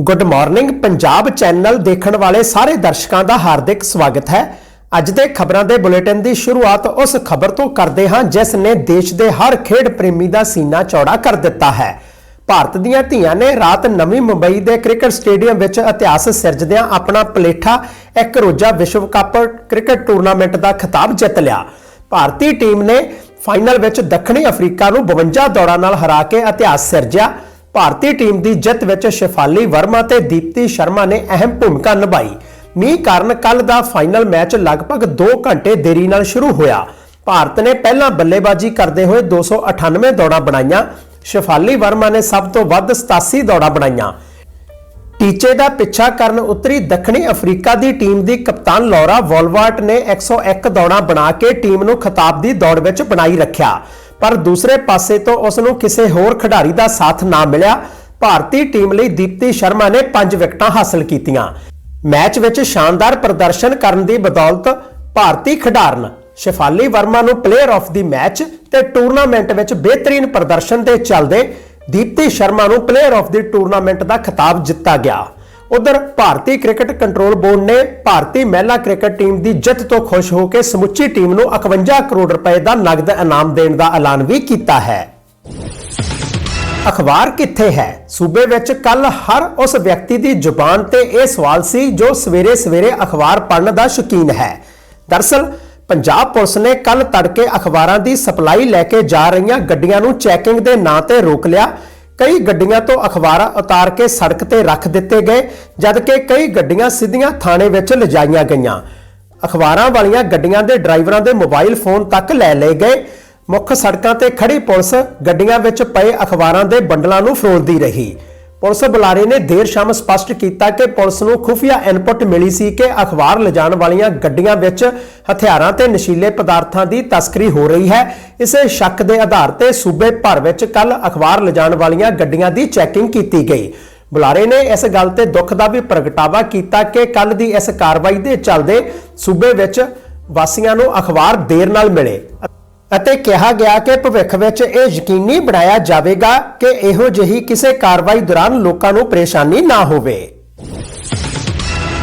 Good morning Punjab channel ਦੇਖਣ ਵਾਲੇ ਸਾਰੇ ਦਰਸ਼ਕਾਂ ਦਾ ਹਾਰਦਿਕ ਸਵਾਗਤ ਹੈ। ਅੱਜ ਦੇ ਖਬਰਾਂ ਦੇ ਬੁਲੇਟਿਨ ਦੀ ਸ਼ੁਰੂਆਤ ਉਸ ਖਬਰ ਤੋਂ ਕਰਦੇ ਹਾਂ, ਜਿਸ ਨੇ ਦੇਸ਼ ਦੇ ਹਰ ਖੇਡ ਪ੍ਰੇਮੀ ਦਾ ਸੀਨਾ ਚੌੜਾ ਕਰ ਦਿੱਤਾ ਹੈ। ਭਾਰਤ ਦੀਆਂ ਧੀਆਂ ਨੇ ਰਾਤ ਨਵੀਂ ਮੁੰਬਈ ਦੇ ਕ੍ਰਿਕਟ ਸਟੇਡੀਅਮ ਵਿੱਚ ਇਤਿਹਾਸ ਸਿਰਜਦਿਆਂ ਆਪਣਾ ਪਲੇਠਾ ਇੱਕ ਰੋਜ਼ਾ ਵਿਸ਼ਵ ਕੱਪ ਕ੍ਰਿਕਟ ਟੂਰਨਾਮੈਂਟ ਦਾ ਖਿਤਾਬ ਜਿੱਤ ਲਿਆ। ਭਾਰਤੀ ਟੀਮ ਨੇ ਫਾਈਨਲ ਵਿੱਚ ਦੱਖਣੀ ਅਫਰੀਕਾ ਨੂੰ 52 ਦੌੜਾਂ ਨਾਲ ਹਰਾ ਕੇ ਇਤਿਹਾਸ ਸਿਰਜਿਆ। ਭਾਰਤੀ ਟੀਮ ਦੀ ਜਿੱਤ ਵਿੱਚ ਸ਼ਿਫਾਲੀ ਵਰਮਾ ਤੇ ਦੀਪਤੀ ਸ਼ਰਮਾ ਨੇ ਅਹਿਮ ਭੂਮਿਕਾ ਨਿਭਾਈ। ਮੀਂਹ ਕਾਰਨ ਕੱਲ ਦਾ ਫਾਈਨਲ ਮੈਚ ਲਗਭਗ 2 ਘੰਟੇ ਦੇਰੀ ਨਾਲ ਸ਼ੁਰੂ ਹੋਇਆ। ਭਾਰਤ ਨੇ ਪਹਿਲਾਂ ਬੱਲੇਬਾਜ਼ੀ ਕਰਦੇ ਹੋਏ 298 ਦੌੜਾਂ ਬਣਾਈਆਂ। ਸ਼ਿਫਾਲੀ ਵਰਮਾ ਨੇ ਸਭ ਤੋਂ ਵੱਧ 87 ਦੌੜਾਂ ਬਣਾਈਆਂ। ਟੀਚੇ ਦਾ ਪਿੱਛਾ ਕਰਨ ਉੱਤਰੀ ਦੱਖਣੀ ਅਫਰੀਕਾ ਦੀ ਟੀਮ ਦੀ ਕਪਤਾਨ ਲੌਰਾ ਵੋਲਵਾਰਟ ਨੇ 101 ਦੌੜਾਂ ਬਣਾ ਕੇ ਟੀਮ ਨੂੰ ਖਿਤਾਬ ਦੀ ਦੌੜ ਵਿੱਚ ਬਣਾਈ ਰੱਖਿਆ। ਪਰ ਦੂਸਰੇ ਪਾਸੇ ਤੋਂ ਉਸ ਨੂੰ ਕਿਸੇ ਹੋਰ ਖਿਡਾਰੀ ਦਾ ਸਾਥ ਨਾ ਮਿਲਿਆ। ਭਾਰਤੀ ਟੀਮ ਲਈ ਦੀਪਤੀ ਸ਼ਰਮਾ ਨੇ 5 ਵਿਕਟਾਂ ਹਾਸਲ ਕੀਤੀਆਂ। ਮੈਚ ਵਿੱਚ ਸ਼ਾਨਦਾਰ ਪ੍ਰਦਰਸ਼ਨ ਕਰਨ ਦੀ ਬਦੌਲਤ ਭਾਰਤੀ ਖਿਡਾਰਨ ਸ਼ਿਫਾਲੀ ਵਰਮਾ ਨੂੰ ਪਲੇਅਰ ਆਫ ਦੀ ਮੈਚ ਤੇ ਟੂਰਨਾਮੈਂਟ ਵਿੱਚ ਬਿਹਤਰੀਨ ਪ੍ਰਦਰਸ਼ਨ ਦੇ ਚੱਲਦੇ ਦੀਪਤੀ ਸ਼ਰਮਾ ਨੂੰ ਪਲੇਅਰ ਆਫ ਦੀ ਟੂਰਨਾਮੈਂਟ ਦਾ ਖਿਤਾਬ ਜਿੱਤਾ ਗਿਆ। ਉਧਰ ਭਾਰਤੀ ਕ੍ਰਿਕਟ ਕੰਟਰੋਲ ਬੋਰਡ ਨੇ ਭਾਰਤੀ ਮਹਿਲਾ ਕ੍ਰਿਕਟ ਟੀਮ ਦੀ ਜਿੱਤ ਤੋਂ ਖੁਸ਼ ਹੋ ਕੇ ਸਮੁੱਚੀ ਟੀਮ ਨੂੰ 51 ਕਰੋੜ ਰੁਪਏ ਦਾ ਨਗਦ ਇਨਾਮ ਦੇਣ ਦਾ ਐਲਾਨ ਵੀ ਕੀਤਾ ਹੈ। ਅਖਬਾਰ ਕਿੱਥੇ ਹੈ? ਸੂਬੇ ਵਿੱਚ ਕੱਲ ਹਰ ਉਸ ਵਿਅਕਤੀ ਦੀ ਜ਼ੁਬਾਨ ਤੇ ਇਹ ਸਵਾਲ ਸੀ ਜੋ ਸਵੇਰੇ ਸਵੇਰੇ ਅਖਬਾਰ ਪੜ੍ਹਨ ਦਾ ਸ਼ੌਕੀਨ ਹੈ। ਦਰਸਲ, ਪੰਜਾਬ ਪੁਲਿਸ ਨੇ ਕੱਲ ਤੜਕੇ ਅਖਬਾਰਾਂ ਦੀ ਸਪਲਾਈ ਲੈ ਕੇ ਜਾ ਰਹੀਆਂ ਗੱਡੀਆਂ ਨੂੰ ਚੈਕਿੰਗ ਦੇ ਨਾਂ ਤੇ ਰੋਕ ਲਿਆ ਕਈ ਗੱਡੀਆਂ ਤੋਂ ਅਖਬਾਰਾਂ ਉਤਾਰ ਕੇ ਸੜਕ ਤੇ ਰੱਖ ਦਿੱਤੇ ਗਏ ਜਦਕਿ ਕਈ ਗੱਡੀਆਂ ਸਿੱਧੀਆਂ ਥਾਣੇ ਵਿੱਚ ਲਿਜਾਈਆਂ ਗਈਆਂ। ਅਖਬਾਰਾਂ ਵਾਲੀਆਂ ਗੱਡੀਆਂ ਦੇ ਡਰਾਈਵਰਾਂ ਦੇ ਮੋਬਾਈਲ ਫੋਨ ਤੱਕ ਲੈ ਲਏ ਗਏ। ਮੁੱਖ ਸੜਕਾਂ ਤੇ ਖੜੀ ਪੁਲਿਸ ਗੱਡੀਆਂ ਵਿੱਚ ਪਏ ਅਖਬਾਰਾਂ ਦੇ ਬੰਡਲਾਂ ਨੂੰ ਫਰੋਲਦੀ ਰਹੀ। ਪੁਲਿਸ ਬੁਲਾਰੇ ਨੇ ਦੇਰ ਸ਼ਾਮ ਸਪਸ਼ਟ ਕੀਤਾ ਕਿ ਪੁਲਿਸ ਨੂੰ ਖੁਫੀਆ ਇਨਪੁਟ ਮਿਲੀ ਸੀ ਕਿ ਅਖਬਾਰ ਲਿਜਾਣ ਵਾਲੀਆਂ ਗੱਡੀਆਂ ਵਿੱਚ ਹਥਿਆਰਾਂ ਤੇ ਨਸ਼ੀਲੇ ਪਦਾਰਥਾਂ ਦੀ ਤਸਕਰੀ ਹੋ ਰਹੀ ਹੈ। ਇਸੇ ਸ਼ੱਕ ਦੇ ਆਧਾਰ ਤੇ ਸੂਬੇ ਭਰ ਵਿੱਚ ਕੱਲ ਅਖਬਾਰ ਲਿਜਾਣ ਵਾਲੀਆਂ ਗੱਡੀਆਂ ਦੀ ਚੈਕਿੰਗ ਕੀਤੀ ਗਈ। ਬੁਲਾਰੇ ਨੇ ਇਸ ਗੱਲ ਤੇ ਦੁੱਖ ਦਾ ਵੀ ਪ੍ਰਗਟਾਵਾ ਕੀਤਾ ਕਿ ਕੱਲ ਦੀ ਇਸ ਕਾਰਵਾਈ ਦੇ ਚੱਲਦੇ ਸੂਬੇ ਵਿੱਚ ਵਾਸੀਆਂ ਨੂੰ ਅਖਬਾਰ ਦੇਰ ਨਾਲ ਮਿਲੇ। ਅਤੇ ਕਿਹਾ ਗਿਆ ਕਿ ਭਵਿੱਖ ਵਿੱਚ ਇਹ ਯਕੀਨੀ ਬਣਾਇਆ ਜਾਵੇਗਾ ਕਿ ਇਹੋ ਜਿਹੀ ਕਿਸੇ ਕਾਰਵਾਈ ਦੌਰਾਨ ਲੋਕਾਂ ਨੂੰ ਪਰੇਸ਼ਾਨੀ ਨਾ ਹੋਵੇ।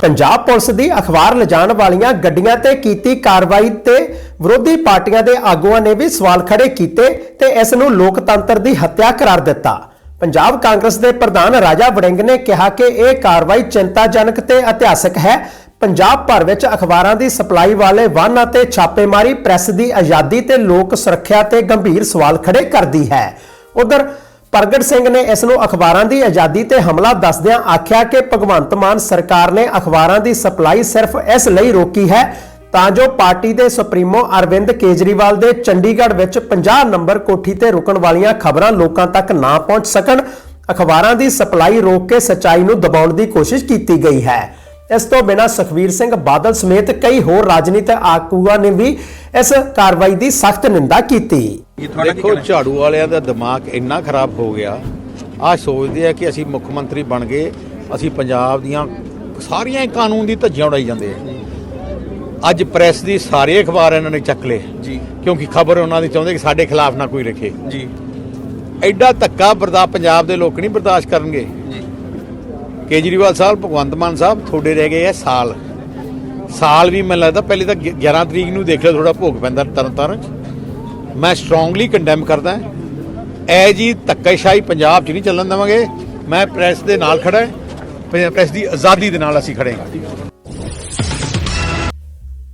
ਪੰਜਾਬ ਪੁਲਿਸ ਦੀ ਅਖਬਾਰ ਲਿਜਾਣ ਵਾਲੀਆਂ ਗੱਡੀਆਂ ਤੇ ਕੀਤੀ ਕਾਰਵਾਈ ਤੇ ਵਿਰੋਧੀ ਪਾਰਟੀਆਂ ਦੇ ਆਗੂਆਂ ਨੇ ਵੀ ਸਵਾਲ ਖੜੇ ਕੀਤੇ ਤੇ ਇਸ ਨੂੰ ਲੋਕਤੰਤਰ ਦੀ ਹੱਤਿਆ ਕਰਾਰ ਦਿੱਤਾ। ਪੰਜਾਬ ਕਾਂਗਰਸ ਦੇ ਪ੍ਰਧਾਨ ਰਾਜਾ ਵੜਿੰਗ ਨੇ ਕਿਹਾ ਕਿ ਇਹ ਕਾਰਵਾਈ ਚਿੰਤਾਜਨਕ ਤੇ ਇਤਿਹਾਸਕ ਹੈ ਪੰਜਾਬ ਭਰ ਵਿੱਚ ਅਖਬਾਰਾਂ ਦੀ ਸਪਲਾਈ ਵਾਲੇ ਵਾਹਨਾਂ ਤੇ ਛਾਪੇਮਾਰੀ ਪ੍ਰੈਸ ਦੀ ਆਜ਼ਾਦੀ ਤੇ ਲੋਕ ਸੁਰੱਖਿਆ ਤੇ ਗੰਭੀਰ ਸਵਾਲ ਖੜੇ ਕਰਦੀ ਹੈ। ਉਧਰ ਪ੍ਰਗਟ ਸਿੰਘ ਨੇ ਇਸ ਨੂੰ ਅਖਬਾਰਾਂ ਦੀ ਆਜ਼ਾਦੀ ਤੇ ਹਮਲਾ ਦੱਸਦਿਆਂ ਆਖਿਆ ਕਿ ਭਗਵੰਤ ਮਾਨ ਸਰਕਾਰ ਨੇ ਅਖਬਾਰਾਂ ਦੀ ਸਪਲਾਈ ਸਿਰਫ ਇਸ ਲਈ ਰੋਕੀ ਹੈ ਤਾਂ ਜੋ ਪਾਰਟੀ ਦੇ ਸੁਪਰੀਮੋ ਅਰਵਿੰਦ ਕੇਜਰੀਵਾਲ ਦੇ ਚੰਡੀਗੜ੍ਹ ਵਿੱਚ 50 ਨੰਬਰ ਕੋਠੀ ਤੇ ਰੁਕਣ ਵਾਲੀਆਂ ਖਬਰਾਂ ਲੋਕਾਂ ਤੱਕ ਨਾ ਪਹੁੰਚ ਸਕਣ, ਅਖਬਾਰਾਂ ਦੀ ਸਪਲਾਈ ਰੋਕ ਕੇ ਸਚਾਈ ਨੂੰ ਦਬਾਉਣ ਦੀ ਕੋਸ਼ਿਸ਼ ਕੀਤੀ ਗਈ ਹੈ। ਇਸ ਤੋਂ ਬਿਨਾਂ ਸੁਖਵੀਰ ਸਿੰਘ ਬਾਦਲ ਸਮੇਤ ਕਈ ਹੋਰ ਰਾਜਨੀਤਿਕ ਆਗੂਆਂ ਨੇ ਵੀ ਇਸ ਕਾਰਵਾਈ ਦੀ ਸਖਤ ਨਿੰਦਾ ਕੀਤੀ। ਦੇਖੋ ਝਾੜੂ ਵਾਲਿਆਂ ਦਾ ਦਿਮਾਗ ਇੰਨਾ ਖਰਾਬ ਹੋ ਗਿਆ। ਆ ਸੋਚਦੇ ਆ ਕਿ ਅਸੀਂ ਮੁੱਖ ਮੰਤਰੀ ਬਣ ਗਏ ਅਸੀਂ ਪੰਜਾਬ ਦੀਆਂ ਸਾਰੀਆਂ ਹੀ ਕਾਨੂੰਨ ਦੀ ਧੱਜੀਆਂ ਉਡਾਈ ਜਾਂਦੇ ਆ। ਅੱਜ ਪ੍ਰੈਸ ਦੀ ਸਾਰੇ ਅਖਬਾਰ ਇਹਨਾਂ ਨੇ ਚੱਕ ਲਏ ਜੀ। ਕਿਉਂਕਿ ਖਬਰ ਉਹਨਾਂ ਦੀ ਚਾਹੁੰਦੇ ਕਿ ਸਾਡੇ ਖਿਲਾਫ ਨਾ ਕੋਈ ਲਿਖੇ ਜੀ। ਐਡਾ ਧੱਕਾ ਬਰਦਾ ਪੰਜਾਬ ਦੇ ਲੋਕ ਨਹੀਂ ਬਰਦਾਸ਼ਤ ਕਰਨਗੇ। ਕੇਜਰੀਵਾਲ ਸਾਹਿਬ, ਭਗਵੰਤ ਮਾਨ ਸਾਹਿਬ, ਤੁਹਾਡੇ ਰਹਿ ਗਏ ਆ ਸਾਲ। ਸਾਲ ਵੀ ਮੈਨੂੰ ਲੱਗਦਾ ਪਹਿਲੇ ਤਾਂ 11 ਤਰੀਕ ਨੂੰ ਦੇਖ ਲਿਓ ਥੋੜਾ ਭੋਗ ਪੈਂਦਾ ਤਰਨ ਤਾਰਨ ਚ। ਮੈਂ ਸਟਰੋਂਗਲੀ ਕੰਡੈਮ ਕਰਦਾ ਐ ਜੀ ਧੱਕੇਸ਼ਾਹੀ ਪੰਜਾਬ 'ਚ ਨਹੀਂ ਚੱਲਣ ਦੇਵਾਂਗੇ। ਮੈਂ ਪ੍ਰੈਸ ਦੇ ਨਾਲ ਖੜਾ ਹਾਂ। ਪ੍ਰੈਸ ਦੀ ਆਜ਼ਾਦੀ ਦੇ ਨਾਲ ਅਸੀਂ ਖੜੇ ਹਾਂ।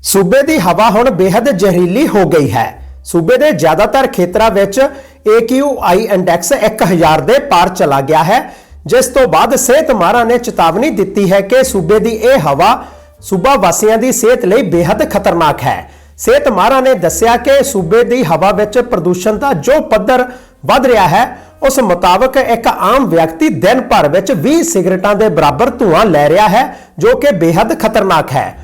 ਸੂਬੇ ਦੀ ਹਵਾ ਹੁਣ ਬੇहद ਜ਼ਹਿਰੀਲੀ ਹੋ ਗਈ ਹੈ। ਸੂਬੇ ਦੇ ਜ਼ਿਆਦਾਤਰ ਖੇਤਰਾਂ ਵਿੱਚ AQI ਇੰਡੈਕਸ 1000 ਦੇ ਪਾਰ ਚਲਾ ਗਿਆ ਹੈ। ਜਿਸ ਤੋਂ ਬਾਅਦ ਸਿਹਤ ਮਾਹਰਾਂ ਨੇ ਚੇਤਾਵਨੀ ਦਿੱਤੀ ਹੈ ਕਿ ਸੂਬੇ ਦੀ ਇਹ ਹਵਾ ਸੂਬਾ ਵਾਸੀਆਂ ਦੀ ਸਿਹਤ ਲਈ ਬੇਹੱਦ ਖਤਰਨਾਕ ਹੈ। ਸਿਹਤ ਮਾਹਰਾਂ ਨੇ ਦੱਸਿਆ ਕਿ ਸੂਬੇ ਦੀ ਹਵਾ ਵਿੱਚ ਪ੍ਰਦੂਸ਼ਣ ਦਾ ਜੋ ਪੱਧਰ ਵੱਧ ਰਿਹਾ ਹੈ, ਉਸ ਮੁਤਾਬਕ ਇੱਕ ਆਮ ਵਿਅਕਤੀ ਦਿਨ ਭਰ ਵਿੱਚ 20 ਸਿਗਰਟਾਂ ਦੇ ਬਰਾਬਰ ਧੂਆਂ ਲੈ ਰਿਹਾ ਹੈ, ਜੋ ਕਿ ਬੇਹੱਦ ਖਤਰਨਾਕ ਹੈ।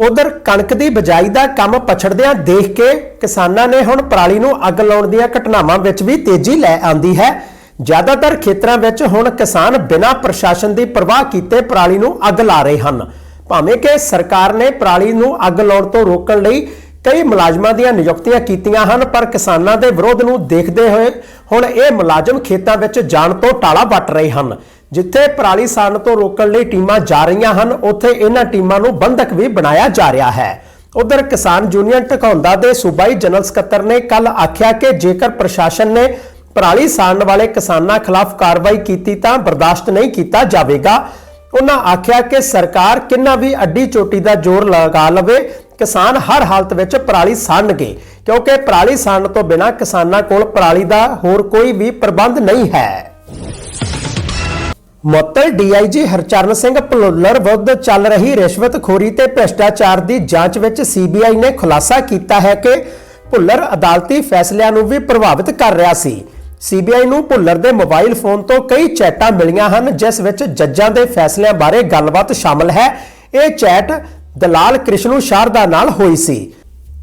ਉਧਰ ਕਣਕ ਦੀ ਬਜਾਈ ਦਾ ਕੰਮ ਪਛੜਦਿਆਂ ਦੇਖ ਕੇ ਕਿਸਾਨਾਂ ਨੇ ਹੁਣ ਪਰਾਲੀ ਨੂੰ ਅੱਗ ਲਾਉਣ ਦੀਆਂ ਘਟਨਾਵਾਂ ਵਿੱਚ ਵੀ ਤੇਜ਼ੀ ਲੈ ਆਂਦੀ ਹੈ। ਜ਼ਿਆਦਾਤਰ ਖੇਤਰਾਂ ਵਿੱਚ ਹੁਣ ਕਿਸਾਨ ਬਿਨਾਂ ਪ੍ਰਸ਼ਾਸਨ ਦੀ ਪਰਵਾਹ ਕੀਤੇ ਪਰਾਲੀ ਨੂੰ ਅੱਗ ਲਾ ਰਹੇ ਹਨ। ਭਾਵੇਂ ਕਿ ਸਰਕਾਰ ਨੇ ਪਰਾਲੀ ਨੂੰ ਅੱਗ ਲਾਉਣ ਤੋਂ ਰੋਕਣ ਲਈ ਕਈ ਮੁਲਾਜ਼ਮਾਂ ਦੀਆਂ ਨਿਯੁਕਤੀਆਂ ਕੀਤੀਆਂ ਹਨ, ਪਰ ਕਿਸਾਨਾਂ ਦੇ ਵਿਰੋਧ ਨੂੰ ਦੇਖਦੇ ਹੋਏ ਹੁਣ ਇਹ ਮੁਲਾਜ਼ਮ ਖੇਤਾਂ ਵਿੱਚ ਜਾਣ ਤੋਂ ਟਾਲਾ ਵੱਟ ਰਹੇ ਹਨ। ਜਿੱਥੇ ਪਰਾਲੀ ਸਾੜਨ ਤੋਂ ਰੋਕਣ ਲਈ ਟੀਮਾਂ ਜਾ ਰਹੀਆਂ ਹਨ, ਉੱਥੇ ਇਹਨਾਂ ਟੀਮਾਂ ਨੂੰ ਬੰਧਕ ਵੀ ਬਣਾਇਆ ਜਾ ਰਿਹਾ ਹੈ। ਉਧਰ ਕਿਸਾਨ ਯੂਨੀਅਨ ਟਕਾਉਂਦਾ ਦੇ ਸੂਬਾਈ ਜਨਰਲ ਸਕੱਤਰ ਨੇ ਕੱਲ ਆਖਿਆ ਕਿ ਜੇਕਰ ਪ੍ਰਸ਼ਾਸਨ ਨੇ ਪਰਾਲੀ ਸਾੜਨ ਵਾਲੇ ਕਿਸਾਨਾਂ ਖਿਲਾਫ ਕਾਰਵਾਈ ਕੀਤੀ ਤਾਂ ਬਰਦਾਸ਼ਤ ਨਹੀਂ ਕੀਤਾ ਜਾਵੇਗਾ। ਉਹਨਾਂ ਆਖਿਆ ਕਿ ਸਰਕਾਰ ਕਿੰਨਾ ਵੀ ਅੱਡੀ ਚੋਟੀ ਦਾ ਜ਼ੋਰ ਲਗਾ ਲਵੇ, ਕਿਸਾਨ ਹਰ ਹਾਲਤ ਵਿੱਚ ਪਰਾਲੀ ਸਾੜਨਗੇ, ਕਿਉਂਕਿ ਪਰਾਲੀ ਸਾੜਨ ਤੋਂ ਬਿਨਾਂ ਕਿਸਾਨਾਂ ਕੋਲ ਪਰਾਲੀ ਦਾ ਹੋਰ ਕੋਈ ਵੀ ਪ੍ਰਬੰਧ ਨਹੀਂ ਹੈ। ਮੁਅੱਤਲ ਡੀਆਈਜੀ ਹਰਚਰਨ ਸਿੰਘ ਭੁੱਲਰ ਵਿਰੁੱਧ ਚੱਲ ਰਹੀ ਰਿਸ਼ਵਤਖੋਰੀ ਤੇ ਭ੍ਰਿਸ਼ਟਾਚਾਰ ਦੀ ਜਾਂਚ ਵਿੱਚ ਸੀਬੀਆਈ ਨੇ ਖੁਲਾਸਾ ਕੀਤਾ ਹੈ ਕਿ ਭੁੱਲਰ ਅਦਾਲਤੀ ਫੈਸਲਿਆਂ ਨੂੰ ਵੀ ਪ੍ਰਭਾਵਿਤ ਕਰ ਰਿਹਾ ਸੀ। ਸੀਬੀਆਈ ਨੂੰ ਭੁੱਲਰ ਦੇ ਮੋਬਾਈਲ ਫੋਨ ਤੋਂ ਕਈ ਚੈਟਾਂ ਮਿਲੀਆਂ ਹਨ, ਜਿਸ ਵਿੱਚ ਜੱਜਾਂ ਦੇ ਫੈਸਲਿਆਂ ਬਾਰੇ ਗੱਲਬਾਤ ਸ਼ਾਮਲ ਹੈ। ਇਹ ਚੈਟ ਦਲਾਲ ਕ੍ਰਿਸ਼ਨੂ ਸ਼ਾਰਦਾ ਨਾਲ ਹੋਈ ਸੀ।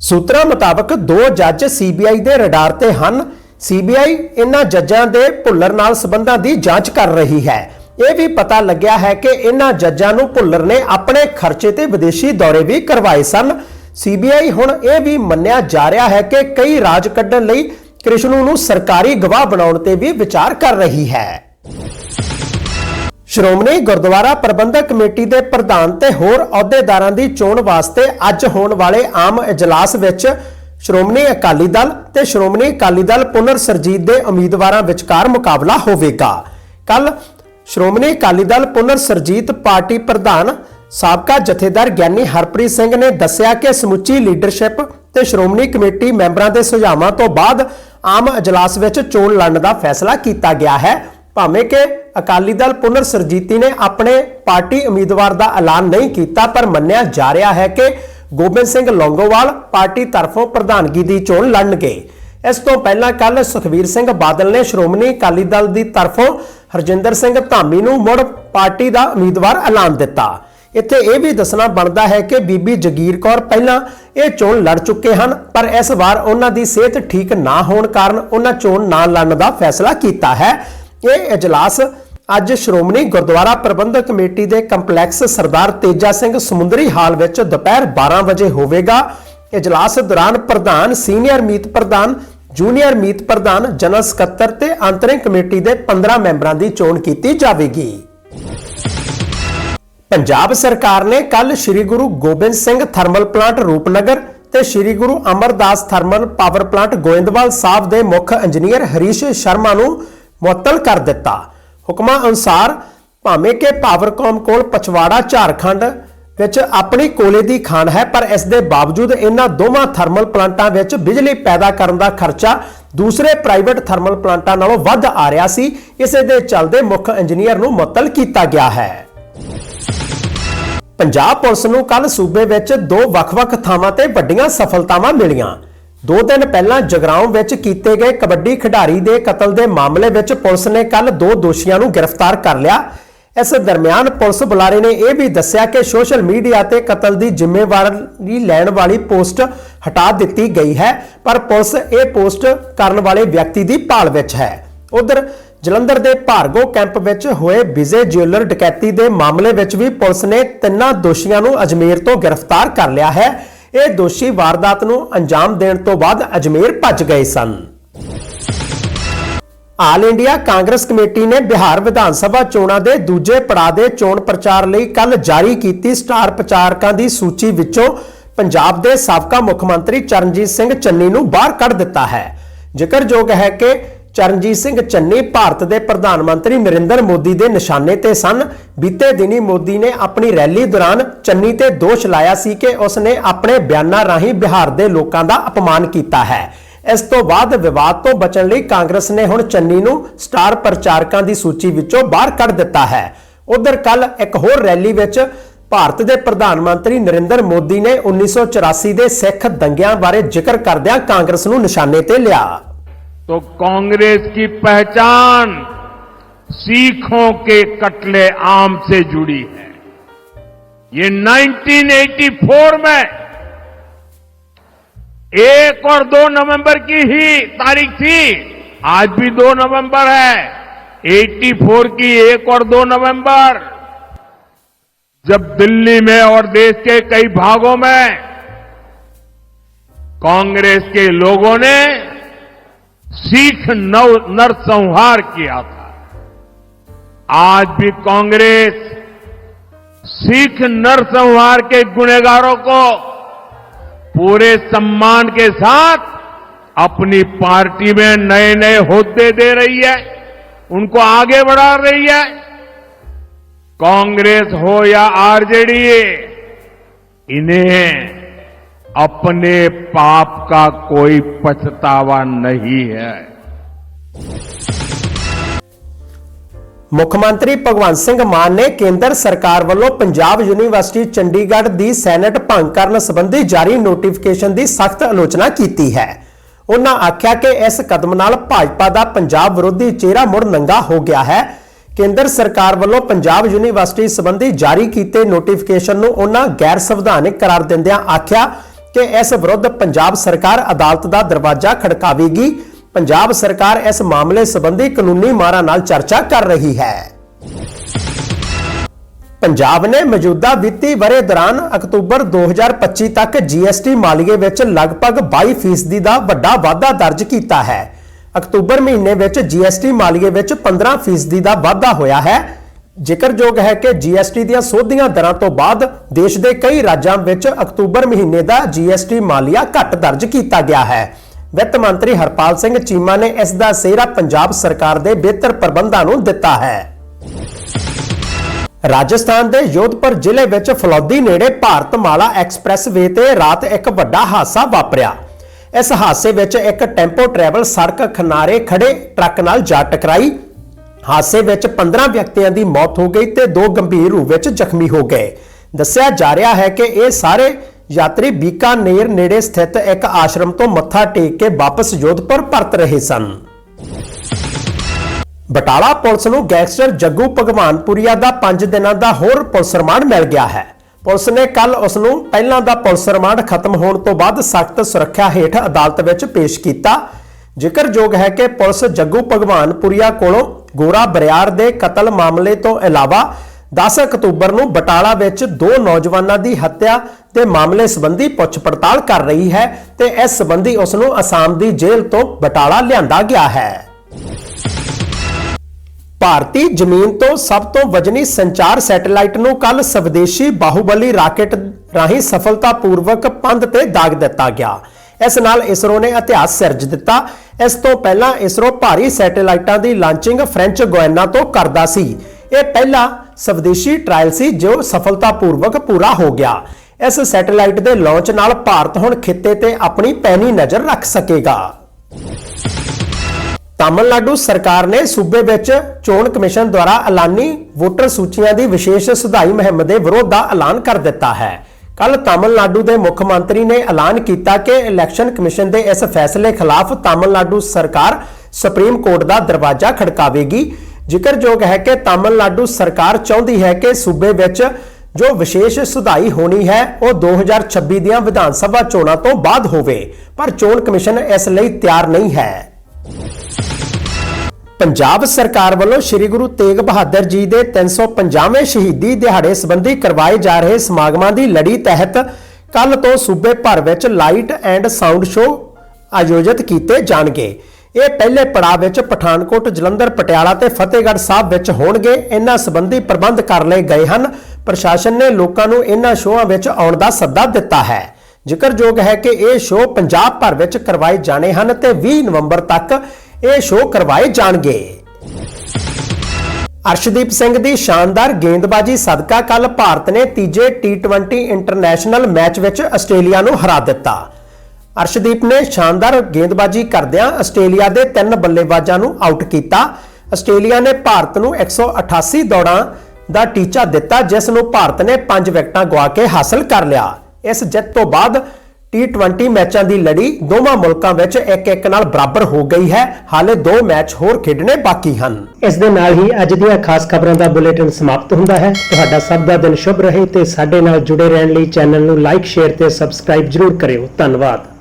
ਸੂਤਰਾਂ ਮੁਤਾਬਕ ਦੋ ਜੱਜ ਸੀਬੀਆਈ ਦੇ ਰਡਾਰ ਤੇ ਹਨ। ਸੀਬੀਆਈ ਇਹਨਾਂ ਜੱਜਾਂ ਦੇ ਭੁੱਲਰ ਨਾਲ ਸਬੰਧਾਂ ਦੀ ਜਾਂਚ ਕਰ ਰਹੀ ਹੈ। ਇਹ ਵੀ ਪਤਾ ਲੱਗਿਆ ਹੈ ਕਿ ਇਹਨਾਂ ਜੱਜਾਂ ਨੂੰ ਭੁੱਲਰ ਨੇ ਆਪਣੇ ਖਰਚੇ ਤੇ ਵਿਦੇਸ਼ੀ ਦੌਰੇ ਵੀ ਕਰਵਾਏ ਸਨ। ਸੀਬੀਆਈ ਹੁਣ ਇਹ ਵੀ ਮੰਨਿਆ ਜਾ ਰਿਹਾ ਹੈ ਕਿ ਕਈ ਰਾਜ ਕੱਢਣ ਲਈ ਕ੍ਰਿਸ਼ਨੂ ਨੂੰ ਸਰਕਾਰੀ ਗਵਾਹ ਬਣਾਉਣ ਤੇ ਵੀ ਵਿਚਾਰ ਕਰ ਰਹੀ ਹੈ। ਸ਼੍ਰੋਮਣੀ ਗੁਰਦੁਆਰਾ ਪ੍ਰਬੰਧਕ ਕਮੇਟੀ ਦੇ ਪ੍ਰਧਾਨ ਤੇ ਹੋਰ ਅਹੁਦੇਦਾਰਾਂ ਦੀ ਚੋਣ ਵਾਸਤੇ ਅੱਜ ਹੋਣ ਵਾਲੇ ਆਮ ਇਜਲਾਸ ਵਿੱਚ ਸ਼੍ਰੋਮਣੀ ਅਕਾਲੀ ਦਲ ਤੇ ਸ਼੍ਰੋਮਣੀ ਅਕਾਲੀ ਦਲ ਪੁਨਰ ਸਰਜੀਤ ਦੇ ਉਮੀਦਵਾਰਾਂ ਵਿਚਕਾਰ ਮੁਕਾਬਲਾ ਹੋਵੇਗਾ। ਕੱਲ ਸ਼੍ਰੋਮਣੀ ਅਕਾਲੀ ਦਲ ਪੁਨਰ ਸਰਜੀਤ ਪਾਰਟੀ ਪ੍ਰਧਾਨ ਸਾਬਕਾ ਜਥੇਦਾਰ ਗਿਆਨੀ ਹਰਪ੍ਰੀਤ ਸਿੰਘ ਨੇ ਦੱਸਿਆ ਕਿ ਸਮੁੱਚੀ ਲੀਡਰਸ਼ਿਪ ਤੇ ਸ਼੍ਰੋਮਣੀ ਕਮੇਟੀ ਮੈਂਬਰਾਂ ਦੇ ਸੁਝਾਵਾਂ ਤੋਂ ਬਾਅਦ ਆਮ ਇਜਲਾਸ ਵਿੱਚ ਚੋਣ ਲੜਨ ਦਾ ਫੈਸਲਾ ਕੀਤਾ ਗਿਆ ਹੈ। ਭਾਵੇਂ ਕਿ ਅਕਾਲੀ ਦਲ ਪੁਨਰ ਸਰਜੀਤੀ ਨੇ ਆਪਣੇ ਪਾਰਟੀ ਉਮੀਦਵਾਰ ਦਾ ਐਲਾਨ ਨਹੀਂ ਕੀਤਾ, ਪਰ ਮੰਨਿਆ ਜਾ ਰਿਹਾ ਹੈ ਕਿ ਗੋਬਿੰਦ ਸਿੰਘ ਲੌਂਗੋਵਾਲ ਪਾਰਟੀ ਤਰਫੋਂ ਪ੍ਰਧਾਨਗੀ ਦੀ ਚੋਣ ਲੜਨਗੇ। ਇਸ ਤੋਂ ਪਹਿਲਾਂ ਕੱਲ ਸੁਖਵੀਰ ਸਿੰਘ ਬਾਦਲ ਨੇ ਸ਼੍ਰੋਮਣੀ ਅਕਾਲੀ ਦਲ ਦੀ ਤਰਫੋਂ ਹਰਜਿੰਦਰ ਸਿੰਘ ਧਾਮੀ ਨੂੰ ਮੁੜ ਪਾਰਟੀ ਦਾ ਉਮੀਦਵਾਰ ਐਲਾਨ ਦਿੱਤਾ। ਇੱਥੇ ਇਹ ਵੀ ਦੱਸਣਾ ਬਣਦਾ ਹੈ ਕਿ ਬੀਬੀ ਜਗੀਰ ਕੌਰ ਪਹਿਲਾਂ ਇਹ ਚੋਣ ਲੜ ਚੁੱਕੇ ਹਨ, ਪਰ ਇਸ ਵਾਰ ਉਹਨਾਂ ਦੀ ਸਿਹਤ ਠੀਕ ਨਾ ਹੋਣ ਕਾਰਨ ਉਹਨਾਂ ਚੋਣ ਨਾ ਲੜਨ ਦਾ ਫੈਸਲਾ ਕੀਤਾ ਹੈ। ਇਹ ਇਜਲਾਸ ਅੱਜ ਸ਼੍ਰੋਮਣੀ ਗੁਰਦੁਆਰਾ ਪ੍ਰਬੰਧਕ ਕਮੇਟੀ ਦੇ ਕੰਪਲੈਕਸ ਸਰਦਾਰ ਤੇਜਾ ਸਿੰਘ ਸਮੁੰਦਰੀ ਹਾਲ ਵਿੱਚ ਦੁਪਹਿਰ 12 ਵਜੇ ਹੋਵੇਗਾ। ਇਜਲਾਸ ਦੌਰਾਨ ਪ੍ਰਧਾਨ, ਸੀਨੀਅਰ ਮੀਤ ਪ੍ਰਧਾਨ, ਜੂਨੀਅਰ ਮੀਤ ਪ੍ਰਧਾਨ, ਜਨਰਲ ਸਕੱਤਰ ਤੇ ਅੰਤਰਿੰਗ ਕਮੇਟੀ ਦੇ 15 ਮੈਂਬਰਾਂ ਦੀ ਚੋਣ ਕੀਤੀ ਜਾਵੇਗੀ। ਪੰਜਾਬ ਸਰਕਾਰ ਨੇ ਕੱਲ ਸ੍ਰੀ ਗੁਰੂ ਗੋਬਿੰਦ ਸਿੰਘ ਥਰਮਲ ਪਲਾਂਟ ਰੂਪਨਗਰ ਤੇ Sri Guru Amardas thermal power plant Goindwal Sahib ਦੇ ਮੁੱਖ ਇੰਜੀਨੀਅਰ ਹਰੀਸ਼ ਸ਼ਰਮਾ ਨੂੰ ਮੁਅੱਤਲ ਕਰ ਦਿੱਤਾ। ਹੁਕਮਾਂ ਅਨੁਸਾਰ ਭਾਵੇਂ ਕਿ ਪਾਵਰਕਾਮ ਕੋਲ ਪਚਵਾੜਾ ਝਾਰਖੰਡ ਵਿੱਚ ਆਪਣੀ ਕੋਲੇ ਦੀ ਖਾਨ ਹੈ, ਪਰ ਇਸ ਦੇ ਬਾਵਜੂਦ ਇਹਨਾਂ ਦੋਵਾਂ ਥਰਮਲ ਪਲਾਂਟਾਂ ਵਿੱਚ ਬਿਜਲੀ ਪੈਦਾ ਕਰਨ ਦਾ ਖਰਚਾ ਦੂਸਰੇ ਪ੍ਰਾਈਵੇਟ ਥਰਮਲ ਪਲਾਂਟਾਂ ਨਾਲੋਂ ਵੱਧ ਆ ਰਿਹਾ ਸੀ। ਇਸੇ ਦੇ ਚੱਲਦੇ ਮੁੱਖ ਇੰਜੀਨੀਅਰ ਨੂੰ ਮੁਅੱਤਲ ਕੀਤਾ ਗਿਆ ਹੈ। ਪੰਜਾਬ ਪੁਲਿਸ ਨੂੰ ਕੱਲ ਸੂਬੇ ਵਿੱਚ ਦੋ ਵੱਖ-ਵੱਖ ਥਾਵਾਂ ਤੇ ਵੱਡੀਆਂ ਸਫਲਤਾਵਾਂ ਮਿਲੀਆਂ। ਦੋ ਦਿਨ ਪਹਿਲਾਂ ਜਗਰਾਉਂ ਵਿੱਚ ਕੀਤੇ ਗਏ ਕਬੱਡੀ ਖਿਡਾਰੀ ਦੇ ਕਤਲ ਦੇ ਮਾਮਲੇ ਵਿੱਚ ਪੁਲਿਸ ਨੇ ਕੱਲ ਦੋ ਦੋਸ਼ੀਆਂ ਨੂੰ ਗ੍ਰਿਫਤਾਰ ਕਰ ਲਿਆ। ਇਸ ਦਰਮਿਆਨ ਪੁਲਿਸ ਬੁਲਾਰੇ ਨੇ ਇਹ ਵੀ ਦੱਸਿਆ ਕਿ ਸੋਸ਼ਲ ਮੀਡੀਆ ਤੇ ਕਤਲ ਦੀ ਜ਼ਿੰਮੇਵਾਰੀ ਲੈਣ ਵਾਲੀ ਪੋਸਟ ਹਟਾ ਦਿੱਤੀ ਗਈ ਹੈ, ਪਰ ਪੁਲਿਸ ਇਹ ਪੋਸਟ ਕਰਨ ਵਾਲੇ ਵਿਅਕਤੀ ਦੀ ਭਾਲ ਵਿੱਚ ਹੈ। ਉਧਰ ਜਲੰਧਰ ਦੇ ਭਾਰਗੋ ਕੈਂਪ ਵਿੱਚ ਹੋਏ ਵਿਜੇ ਜਿਊਲਰ ਡਕੈਤੀ ਦੇ ਮਾਮਲੇ ਵਿੱਚ ਵੀ ਪੁਲਿਸ ਨੇ ਤਿੰਨਾਂ ਦੋਸ਼ੀਆਂ ਨੂੰ ਅਜਮੇਰ ਤੋਂ ਗ੍ਰਿਫਤਾਰ ਕਰ ਲਿਆ ਹੈ। ਇਹ ਦੋਸ਼ੀ ਵਾਰਦਾਤ ਨੂੰ ਅੰਜਾਮ ਦੇਣ ਤੋਂ ਬਾਅਦ ਅਜਮੇਰ ਭੱਜ ਗਏ ਸਨ। ਆਲ ਇੰਡੀਆ ਕਾਂਗਰਸ ਕਮੇਟੀ ਨੇ ਬਿਹਾਰ ਵਿਧਾਨ ਸਭਾ ਚੋਣਾਂ ਦੇ ਦੂਜੇ ਪੜਾਅ ਦੇ ਚੋਣ ਪ੍ਰਚਾਰ ਲਈ ਕੱਲ ਜਾਰੀ ਕੀਤੀ ਸਟਾਰ ਪ੍ਰਚਾਰਕਾਂ ਦੀ ਸੂਚੀ ਵਿੱਚੋਂ ਪੰਜਾਬ ਦੇ ਸਾਬਕਾ ਮੁੱਖ ਮੰਤਰੀ ਚਰਨਜੀਤ ਸਿੰਘ ਚੰਨੀ ਨੂੰ ਬਾਹਰ ਕੱਢ ਦਿੱਤਾ ਹੈ। ਜ਼ਿਕਰਯੋਗ ਹੈ ਕਿ ਚਰਨਜੀਤ ਸਿੰਘ ਚੰਨੀ ਭਾਰਤ ਦੇ ਪ੍ਰਧਾਨ ਮੰਤਰੀ ਨਰਿੰਦਰ ਮੋਦੀ ਦੇ ਨਿਸ਼ਾਨੇ ਤੇ ਸਨ। ਬੀਤੇ ਦਿਨੀ ਮੋਦੀ ਨੇ ਆਪਣੀ ਰੈਲੀ ਦੌਰਾਨ ਚੰਨੀ ਤੇ ਦੋਸ਼ ਲਾਇਆ ਸੀ ਕਿ ਉਸ ਨੇ ਆਪਣੇ ਬਿਆਨਾਂ ਰਾਹੀਂ ਬਿਹਾਰ ਦੇ ਲੋਕਾਂ ਦਾ ਅਪਮਾਨ ਕੀਤਾ ਹੈ। ਇਸ ਤੋਂ ਬਾਅਦ ਵਿਵਾਦ ਤੋਂ ਬਚਣ ਲਈ ਕਾਂਗਰਸ ਨੇ ਹੁਣ ਚੰਨੀ ਨੂੰ ਸਟਾਰ ਪ੍ਰਚਾਰਕਾਂ ਦੀ ਸੂਚੀ ਵਿੱਚੋਂ ਬਾਹਰ ਕੱਢ ਦਿੱਤਾ ਹੈ। ਉਧਰ ਕੱਲ ਇੱਕ ਹੋਰ ਰੈਲੀ ਵਿੱਚ ਭਾਰਤ ਦੇ ਪ੍ਰਧਾਨ ਮੰਤਰੀ ਨਰਿੰਦਰ ਮੋਦੀ ਨੇ 1984 ਦੇ ਸਿੱਖ ਦੰਗਿਆਂ ਬਾਰੇ ਜ਼ਿਕਰ ਕਰਦਿਆਂ ਕਾਂਗਰਸ ਨੂੰ ਨਿਸ਼ਾਨੇ ਤੇ ਲਿਆ। तो कांग्रेस की पहचान सीखों के कटले आम से जुड़ी है। ये 1984 में एक और दो नवंबर की ही तारीख थी, आज भी दो नवंबर है। 84 की एक और दो नवंबर, जब दिल्ली में और देश के कई भागों में कांग्रेस के लोगों ने सिख नव नरसंहार किया था। आज भी कांग्रेस सिख नरसंहार के गुनेगारों को पूरे सम्मान के साथ अपनी पार्टी में नए नए होद्दे दे रही है, उनको आगे बढ़ा रही है। कांग्रेस हो या आरजेडी इन्हें अपने पाप का कोई पछतावा नहीं है ਮੁੱਖ ਮੰਤਰੀ ਭਗਵੰਤ ਸਿੰਘ ਮਾਨ ਨੇ ਕੇਂਦਰ ਸਰਕਾਰ ਵੱਲੋਂ ਪੰਜਾਬ ਯੂਨੀਵਰਸਿਟੀ ਚੰਡੀਗੜ੍ਹ ਦੀ ਸੈਨੇਟ ਭੰਗ ਕਰਨ ਸੰਬੰਧੀ ਜਾਰੀ ਨੋਟੀਫਿਕੇਸ਼ਨ ਦੀ ਸਖਤ ਆਲੋਚਨਾ ਕੀਤੀ ਹੈ ਉਹਨਾਂ ਆਖਿਆ ਕਿ ਇਸ ਕਦਮ ਨਾਲ ਭਾਜਪਾ ਦਾ ਪੰਜਾਬ ਵਿਰੋਧੀ ਚਿਹਰਾ ਮੁੜ ਨੰਗਾ ਹੋ ਗਿਆ ਹੈ ਕੇਂਦਰ ਸਰਕਾਰ ਵੱਲੋਂ ਪੰਜਾਬ ਯੂਨੀਵਰਸਿਟੀ ਸੰਬੰਧੀ ਜਾਰੀ ਕੀਤੇ ਨੋਟੀਫਿਕੇਸ਼ਨ ਨੂੰ ਉਹਨਾਂ ਗੈਰ ਸੰਵਿਧਾਨਿਕ ਕਰਾਰ ਦਿੰਦਿਆਂ ਆਖਿਆ ਕਿ ਇਸ ਵਿਰੁੱਧ ਪੰਜਾਬ ਸਰਕਾਰ ਅਦਾਲਤ ਦਾ ਦਰਵਾਜ਼ਾ ਖੜਕਾਵੇਗੀ। ਪੰਜਾਬ ਸਰਕਾਰ ਇਸ ਮਾਮਲੇ ਸੰਬੰਧੀ ਕਾਨੂੰਨੀ ਮਾਰਾਂ ਨਾਲ ਚਰਚਾ ਕਰ ਰਹੀ ਹੈ। ਪੰਜਾਬ ਨੇ ਮੌਜੂਦਾ ਵਿੱਤੀ ਵਰੇ ਦੌਰਾਨ ਅਕਤੂਬਰ 2025 ਤੱਕ ਜੀਐਸਟੀ ਮਾਲੀਏ ਵਿੱਚ ਲਗਭਗ 22% ਦਾ ਵੱਡਾ ਵਾਧਾ ਦਰਜ ਕੀਤਾ ਹੈ। ਅਕਤੂਬਰ ਮਹੀਨੇ ਵਿੱਚ ਜੀਐਸਟੀ ਮਾਲੀਏ ਵਿੱਚ 15% ਦਾ ਵਾਧਾ ਹੋਇਆ ਹੈ। ਜ਼ਿਕਰਯੋਗ ਹੈ ਕਿ ਜੀਐਸਟੀ ਦੀਆਂ ਸੋਧੀਆਂ ਦਰਾਂ ਤੋਂ ਬਾਅਦ ਦੇਸ਼ ਦੇ ਕਈ ਰਾਜਾਂ ਵਿੱਚ ਅਕਤੂਬਰ ਮਹੀਨੇ ਦਾ ਜੀਐਸਟੀ ਮਾਲੀਆ ਘੱਟ ਦਰਜ ਕੀਤਾ ਗਿਆ ਹੈ। ਵਿੱਤ ਮੰਤਰੀ ਹਰਪਾਲ ਸਿੰਘ ਚੀਮਾ ਨੇ ਇਸ ਦਾ ਸਿਹਰਾ ਪੰਜਾਬ ਸਰਕਾਰ ਦੇ ਬਿਹਤਰ ਪ੍ਰਬੰਧਾਂ ਨੂੰ ਦਿੱਤਾ ਹੈ। ਰਾਜਸਥਾਨ ਦੇ ਯੋਧਪੁਰ ਜ਼ਿਲ੍ਹੇ ਵਿੱਚ ਫਲੌਦੀ ਨੇੜੇ ਭਾਰਤਮਾਲਾ ਐਕਸਪ੍ਰੈਸਵੇ ਤੇ ਰਾਤ ਇੱਕ ਵੱਡਾ ਹਾਦਸਾ ਵਾਪਰਿਆ। ਇਸ ਹਾਦਸੇ ਵਿੱਚ ਇੱਕ ਟੈਂਪੋ ਟਰੈਵਲ ਸੜਕ ਖਨਾਰੇ ਖੜੇ ਟਰੱਕ ਨਾਲ ਜਾ ਟਕਰਾਈ। ਹਾਦਸੇ ਵਿੱਚ 15 ਵਿਅਕਤੀਆਂ ਦੀ ਮੌਤ ਹੋ ਗਈ ਤੇ ਦੋ ਗੰਭੀਰ ਰੂਪ ਵਿੱਚ ਜ਼ਖਮੀ ਹੋ ਗਏ। ਦੱਸਿਆ ਜਾ ਰਿਹਾ ਹੈ ਕਿ ਇਹ ਸਾਰੇ ਯਾਤਰੀ ਬੀਕਾਨੇਰ ਨੇੜੇ ਸਥਿਤ ਇੱਕ ਆਸ਼ਰਮ ਤੋਂ ਮੱਥਾ ਟੇਕ ਕੇ ਵਾਪਸ ਜੋਧਪੁਰ ਪਰਤ ਰਹੇ ਸਨ। ਬਟਾਲਾ ਪੁਲਿਸ ਨੂੰ ਗੈਂਗਸਟਰ ਜੱਗੂ ਭਗਵਾਨਪੁਰੀਆ ਦਾ 5 ਦਿਨਾਂ ਦਾ ਹੋਰ ਪੁਲਿਸ ਰਿਮਾਂਡ ਮਿਲ ਗਿਆ ਹੈ। ਪੁਲਿਸ ਨੇ ਕੱਲ ਉਸ ਨੂੰ ਪਹਿਲਾਂ ਦਾ ਪੁਲਿਸ ਰਿਮਾਂਡ ਖਤਮ ਹੋਣ ਤੋਂ ਬਾਅਦ ਸਖਤ ਸੁਰੱਖਿਆ ਹੇਠ ਅਦਾਲਤ ਵਿੱਚ ਪੇਸ਼ ਕੀਤਾ। ਜ਼ਿਕਰਯੋਗ ਹੈ ਕਿ ਪੁਲਿਸ ਜੱਗੂ ਭਗਵਾਨਪੁਰੀਆ ਕੋਲੋਂ ਗੋਰਾ ਬਰਿਆਰ ਦੇ ਕਤਲ ਮਾਮਲੇ ਤੋਂ ਇਲਾਵਾ 10 ਅਕਤੂਬਰ ਨੂੰ ਬਟਾਲਾ ਵਿੱਚ ਦੋ ਨੌਜਵਾਨਾਂ ਦੀ ਹੱਤਿਆ ਦੇ ਮਾਮਲੇ ਸੰਬੰਧੀ ਪੁੱਛ ਪੜਤਾਲ ਕਰ ਰਹੀ ਹੈ ਤੇ ਇਸ ਸੰਬੰਧੀ ਉਸ ਨੂੰ ਅਸਾਮ ਦੀ ਜੇਲ੍ਹ ਤੋਂ ਬਟਾਲਾ ਲਿਆਂਦਾ ਗਿਆ ਹੈ। ਭਾਰਤੀ ਜ਼ਮੀਨ ਤੋਂ ਸਭ ਤੋਂ ਵਜਨੀ ਸੰਚਾਰ ਸੈਟੇਲਾਈਟ ਨੂੰ ਕੱਲ ਸਵਦੇਸ਼ੀ ਬਾਹੂਬਲੀ ਰਾਕੇਟ ਰਾਹੀਂ ਸਫਲਤਾਪੂਰਵਕ ਪੰਧ ਤੇ ਦਾਗ ਦਿੱਤਾ ਗਿਆ। ਇਸ ਨਾਲ ਇਸਰੋ ਨੇ ਇਤਿਹਾਸ ਸਿਰਜ ਦਿੱਤਾ। ਇਸ ਤੋਂ ਪਹਿਲਾਂ ਇਸਰੋ ਭਾਰੀ ਸੈਟੇਲਾਈਟਾਂ ਦੀ ਲਾਂਚਿੰਗ ਫ੍ਰੈਂਚ ਗੁਇਨਾ ਤੋਂ ਕਰਦਾ ਸੀ। ਇਹ ਪਹਿਲਾ ਸਵਦੇਸ਼ੀ ਟ੍ਰਾਇਲ ਸੀ ਜੋ ਸਫਲਤਾਪੂਰਵਕ ਪੂਰਾ ਹੋ ਗਿਆ। ਇਸ ਸੈਟੇਲਾਈਟ ਦੇ ਲਾਂਚ ਨਾਲ ਭਾਰਤ ਹੁਣ ਖਿੱਤੇ ਤੇ ਆਪਣੀ ਪੈਣੀ ਨਜ਼ਰ ਰੱਖ ਸਕੇਗਾ। ਤਾਮਿਲਨਾਡੂ ਸਰਕਾਰ ਨੇ ਸੂਬੇ ਵਿੱਚ ਚੋਣ ਕਮਿਸ਼ਨ ਦੁਆਰਾ ਐਲਾਨੀ ਵੋਟਰ ਸੂਚੀਆਂ ਦੀ ਵਿਸ਼ੇਸ਼ ਸੁਧਾਈ ਮੁਹਿੰਮ ਦੇ ਵਿਰੋਧ ਦਾ ਐਲਾਨ ਕਰ ਦਿੱਤਾ ਹੈ। ਕੱਲ ਤਾਮਿਲਨਾਡੂ ਦੇ ਮੁੱਖ ਮੰਤਰੀ ਨੇ ਐਲਾਨ ਕੀਤਾ ਕਿ ਇਲੈਕਸ਼ਨ ਕਮਿਸ਼ਨ ਦੇ ਇਸ ਫੈਸਲੇ ਖਿਲਾਫ ਤਾਮਿਲਨਾਡੂ ਸਰਕਾਰ ਸੁਪਰੀਮ ਕੋਰਟ ਦਾ ਦਰਵਾਜ਼ਾ ਖੜਕਾਵੇਗੀ। ਜ਼ਿਕਰਯੋਗ ਹੈ ਕਿ ਤਾਮਿਲਨਾਡੂ ਸਰਕਾਰ ਚਾਹੁੰਦੀ ਹੈ ਕਿ ਸੂਬੇ ਵਿੱਚ ਜੋ ਵਿਸ਼ੇਸ਼ ਸੁਧਾਈ ਹੋਣੀ ਹੈ, ਉਹ 2026 ਦੀਆਂ ਵਿਧਾਨ ਸਭਾ ਚੋਣਾਂ ਤੋਂ ਬਾਅਦ ਹੋਵੇ, ਪਰ ਚੋਣ ਕਮਿਸ਼ਨ ਇਸ ਲਈ ਤਿਆਰ ਨਹੀਂ ਹੈ। ਪੰਜਾਬ ਸਰਕਾਰ ਵੱਲੋਂ ਸ੍ਰੀ ਗੁਰੂ ਤੇਗ ਬਹਾਦਰ ਜੀ ਦੇ 350ਵੇਂ ਸ਼ਹੀਦੀ ਦਿਹਾੜੇ ਸੰਬੰਧੀ ਕਰਵਾਏ ਜਾ ਰਹੇ ਸਮਾਗਮਾਂ ਦੀ ਲੜੀ ਤਹਿਤ ਕੱਲ ਤੋਂ ਸੂਬੇ ਭਰ ਵਿੱਚ ਲਾਈਟ ਐਂਡ ਸਾਊਂਡ ਸ਼ੋਅ ਆਯੋਜਿਤ ਕੀਤੇ ਜਾਣਗੇ। ਇਹ ਪਹਿਲੇ ਪੜਾਅ ਵਿੱਚ ਪਠਾਨਕੋਟ, ਜਲੰਧਰ, ਪਟਿਆਲਾ ਤੇ ਫਤਿਹਗੜ੍ਹ ਸਾਹਿਬ ਵਿੱਚ ਹੋਣਗੇ। ਇਹਨਾਂ ਸੰਬੰਧੀ ਪ੍ਰਬੰਧ ਕਰ ਲਏ ਗਏ ਹਨ। ਪ੍ਰਸ਼ਾਸਨ ਨੇ ਲੋਕਾਂ ਨੂੰ ਇਹਨਾਂ ਸ਼ੋਆਂ ਵਿੱਚ ਆਉਣ ਦਾ ਸੱਦਾ ਦਿੱਤਾ ਹੈ। ਜ਼ਿਕਰਯੋਗ ਹੈ ਕਿ ਇਹ ਸ਼ੋਅ ਪੰਜਾਬ ਭਰ ਵਿੱਚ ਕਰਵਾਏ ਜਾਣੇ ਹਨ ਤੇ 20 ਨਵੰਬਰ ਤੱਕ ਇਹ ਸ਼ੋਅ ਕਰਵਾਏ ਜਾਣਗੇ। ਅਰਸ਼ਦੀਪ ਸਿੰਘ ਦੀ ਸ਼ਾਨਦਾਰ ਗੇਂਦਬਾਜ਼ੀ ਸਦਕਾ ਕੱਲ ਭਾਰਤ ਨੇ ਤੀਜੇ T20 ਇੰਟਰਨੈਸ਼ਨਲ ਮੈਚ ਵਿੱਚ ਆਸਟ੍ਰੇਲੀਆ ਨੂੰ ਹਰਾ ਦਿੱਤਾ। ਅਰਸ਼ਦੀਪ ਨੇ ਸ਼ਾਨਦਾਰ ਗੇਂਦਬਾਜ਼ੀ ਕਰਦਿਆਂ ਆਸਟ੍ਰੇਲੀਆ ਦੇ ਤਿੰਨ ਬੱਲੇਬਾਜ਼ਾਂ ਨੂੰ ਆਊਟ ਕੀਤਾ। ਆਸਟ੍ਰੇਲੀਆ ਨੇ ਭਾਰਤ ਨੂੰ 188 ਦੌੜਾਂ ਦਾ ਟੀਚਾ ਦਿੱਤਾ, ਜਿਸ ਨੂੰ ਭਾਰਤ ਨੇ 5 ਵਿਕਟਾਂ ਗਵਾ ਕੇ ਹਾਸਲ ਕਰ ਲਿਆ। ਇਸ ਜਿੱਤ ਤੋਂ ਬਾਅਦ T20 ਮੈਚਾਂ ਦੀ ਲੜੀ ਦੋਵਾਂ ਮੁਲਕਾਂ ਵਿੱਚ ਇੱਕ-ਇੱਕ ਨਾਲ ਬਰਾਬਰ ਹੋ ਗਈ ਹੈ। ਹਾਲੇ ਦੋ ਮੈਚ ਹੋਰ ਖੇਡਣੇ ਬਾਕੀ ਹਨ। ਇਸ ਦੇ ਨਾਲ ਹੀ ਅੱਜ ਦੀਆਂ ਖਾਸ ਖਬਰਾਂ ਦਾ ਬੁਲੇਟਿਨ ਸਮਾਪਤ ਹੁੰਦਾ ਹੈ। ਤੁਹਾਡਾ ਸਭ ਦਾ ਦਿਨ ਸ਼ੁਭ ਰਹੇ ਤੇ ਸਾਡੇ ਨਾਲ ਜੁੜੇ ਰਹਿਣ ਲਈ ਚੈਨਲ ਨੂੰ ਲਾਈਕ, ਸ਼ੇਅਰ ਤੇ ਸਬਸਕ੍ਰਾਈਬ ਜਰੂਰ ਕਰਿਓ। ਧੰਨਵਾਦ।